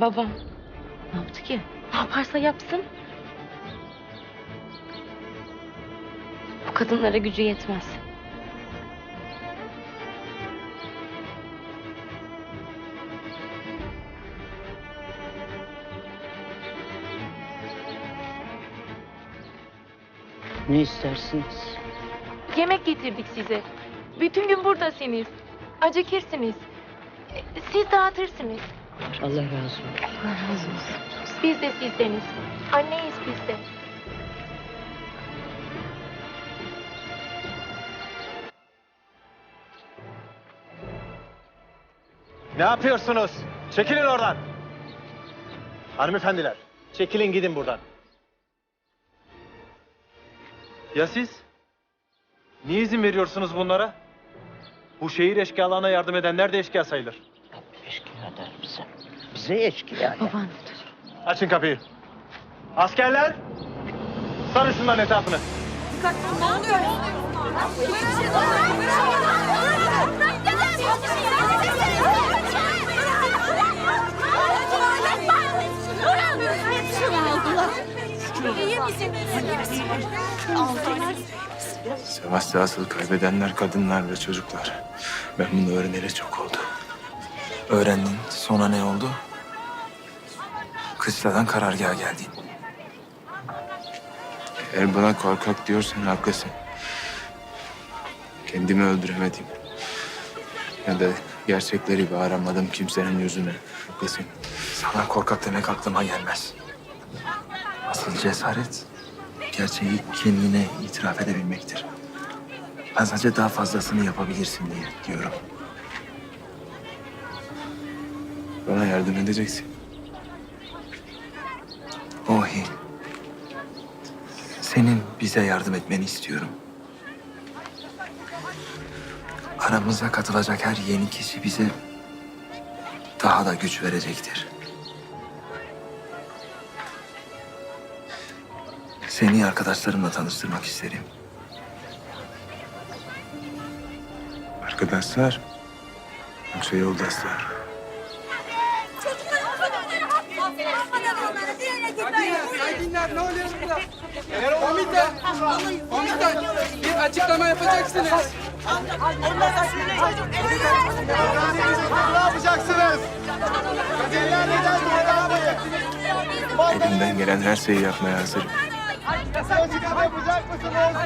Babam ne yaptı ki? Ne yaparsa yapsın. Bu kadınlara gücü yetmez. Ne istersiniz? Yemek getirdik size. Bütün gün buradasınız. Acıkırsınız. E, Siz dağıtırsınız. Allah razı olsun. Allah razı olsun. Biz de sizdeniz. Anneyiz biz de. Ne yapıyorsunuz? Çekilin oradan. Hanımefendiler, çekilin gidin buradan. Ya siz? Niye izin veriyorsunuz bunlara? Bu şehir eşkıyalarına yardım edenler de eşkıya sayılır. Eşkıya der bize. Bize eşkıya der. Baban Açın kapıyı. Askerler! Sarın şunların etrafını. Sivas'ta asıl kaybedenler kadınlar ve çocuklar. Ben bunu öğreneli çok oldu. Öğrendin. Sonra ne oldu? Kışladan karargaha geldin. Eğer buna korkak diyorsan haklısın. Kendimi öldüremedim. Ya da gerçekleri bağıramadım kimsenin yüzüne. Haklısın. Sana korkak demek aklıma gelmez. Asıl cesaret gerçeği kendine itiraf edebilmektir. Ben sadece daha fazlasını yapabilirsin diye diyorum. Bana yardım edeceksin. Ohi. Senin bize yardım etmeni istiyorum. Aramıza katılacak her yeni kişi bize daha da güç verecektir. Seni arkadaşlarımla tanıştırmak isterim. Arkadaşlar. Yoksa yoldaşlar. Sakinler ne oluyor burada? Komutan, komutan bir açıklama yapacaksınız. Ne yapacaksınız? Kadınlar neden burada abi? Elimden gelen her şeyi yapmaya hazırım. Açıklama yapacak mısınız?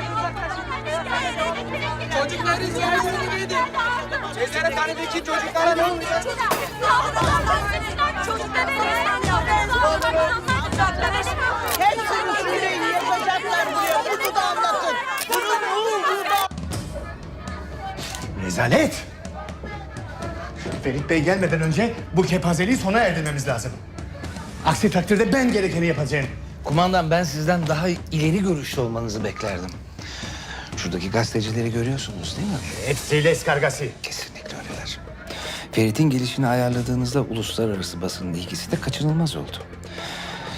Çocukların sorumluluğu neydi? Cezarethanedeki çocuklara ne olacak? Rezalet! Ferit Bey gelmeden önce bu kepazeliği sona erdirmemiz lazım. Aksi takdirde ben gerekeni yapacağım. Kumandan ben sizden daha ileri görüşlü olmanızı beklerdim. Şuradaki gazetecileri görüyorsunuz değil mi? Hepsiyle eskargası. Kesinlikle öyleler. Ferit'in gelişini ayarladığınızda uluslararası basının ilgisi de kaçınılmaz oldu.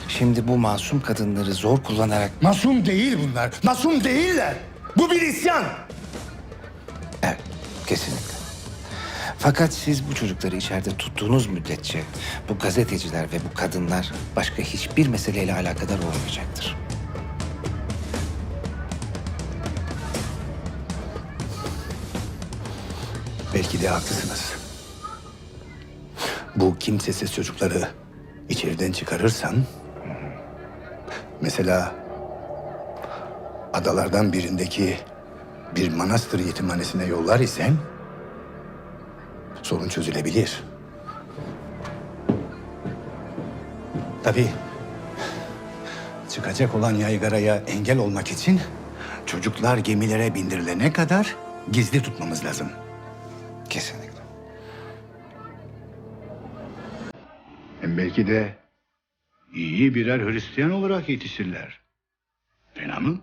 Şimdi bu masum kadınları zor kullanarak... Masum değil bunlar. Masum değiller. Bu bir isyan. Kesinlikle. Fakat siz bu çocukları içeride tuttuğunuz müddetçe bu gazeteciler ve bu kadınlar başka hiçbir meseleyle alakadar olmayacaktır. Belki de haklısınız. Bu kimsesiz çocukları içeriden çıkarırsan... Mesela adalardan birindeki bir manastır yetimhanesine yollar isen... sorun çözülebilir. Tabii çıkacak olan yaygaraya engel olmak için çocuklar gemilere bindirilene kadar gizli tutmamız lazım. Kesinlikle. Hem belki de iyi birer Hristiyan olarak yetişirler. Fena mı?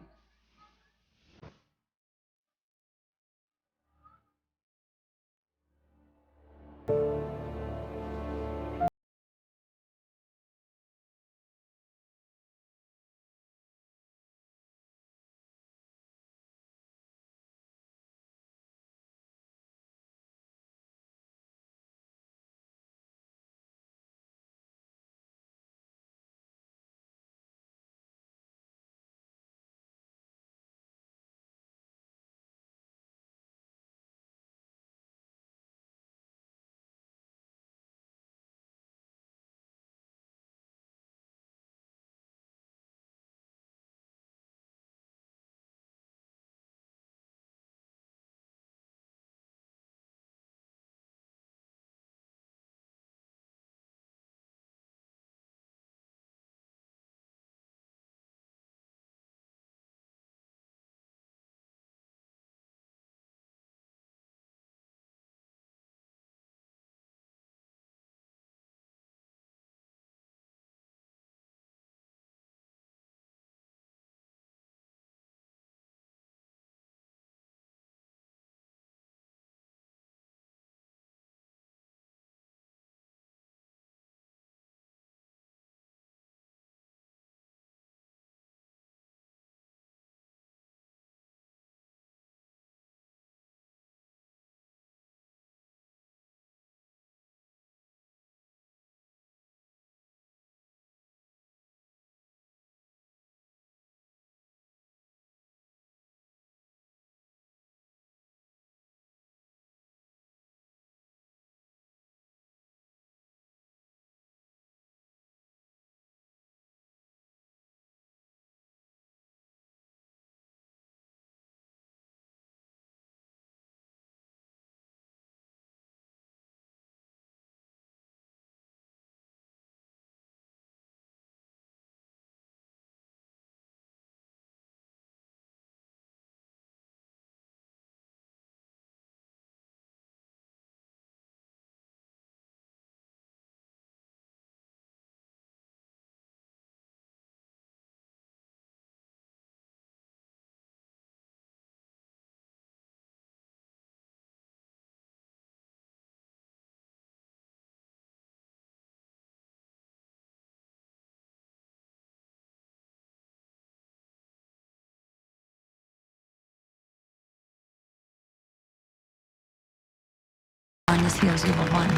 Davası yazıyor babaanne.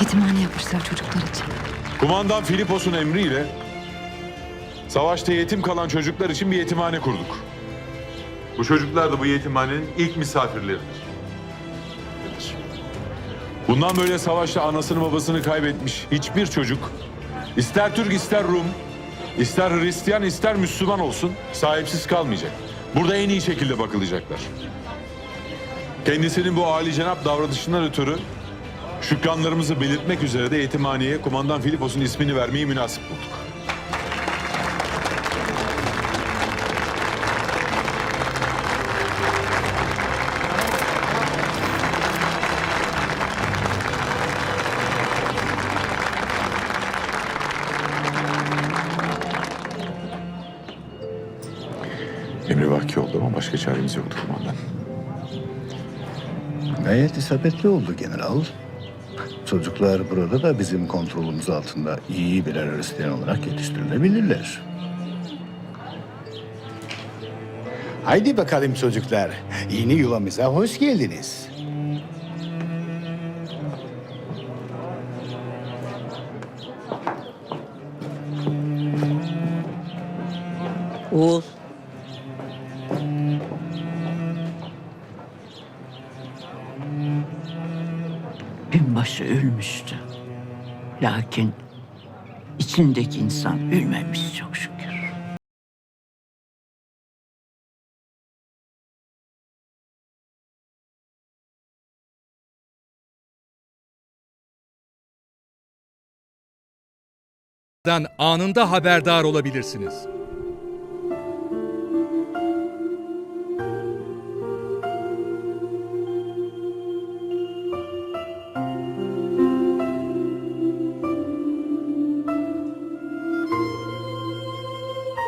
Yetimhane yapmışlar çocuklar için. Kumandan Filipos'un emriyle savaşta yetim kalan çocuklar için bir yetimhane kurduk. Bu çocuklar da bu yetimhanenin ilk misafirleridir. Bundan böyle savaşta anasını babasını kaybetmiş hiçbir çocuk, ister Türk ister Rum, ister Hristiyan ister Müslüman olsun sahipsiz kalmayacak. Burada en iyi şekilde bakılacaklar. Kendisinin bu âli cenap davranışından ötürü Şükranlarımızı belirtmek üzere de yetimhaneye kumandan Filipos'un ismini vermeyi münasip bulduk. Emri vaki oldu ama başka çaremiz yoktu kumandan. Gayet isabetli oldu general. Çocuklar burada da bizim kontrolümüz altında iyi birer Hristiyan olarak yetiştirilebilirler. Haydi bakalım çocuklar. Yeni yuvamıza hoş geldiniz. Oğul. Binbaşı ölmüştü. Lakin içindeki insan ölmemiş çok şükür. anında haberdar olabilirsiniz.